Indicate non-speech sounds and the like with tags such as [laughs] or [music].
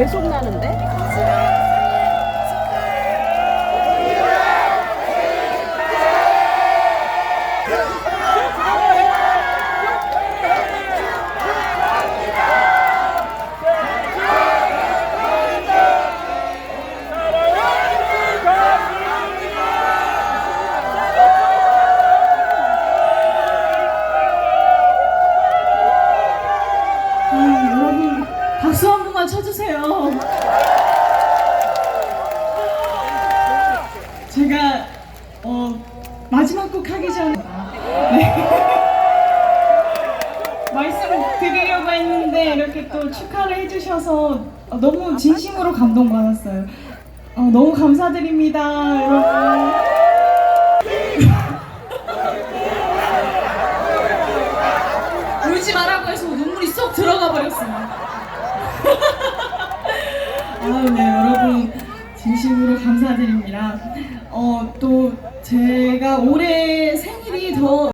계속 나는데? 번만 쳐주세요. 제가 어, 마지막 곡 하기 전에 네. [laughs] 말씀드리려고 했는데 이렇게 또 축하를 해주셔서 어, 너무 진심으로 감동받았어요. 어, 너무 감사드립니다, 여러분. [laughs] 울지 말라고 해서 눈물이 쏙 들어가 버렸어요. 네, 여러분. 진심으로 감사드립니다. 어, 또 제가 올해 생일이 더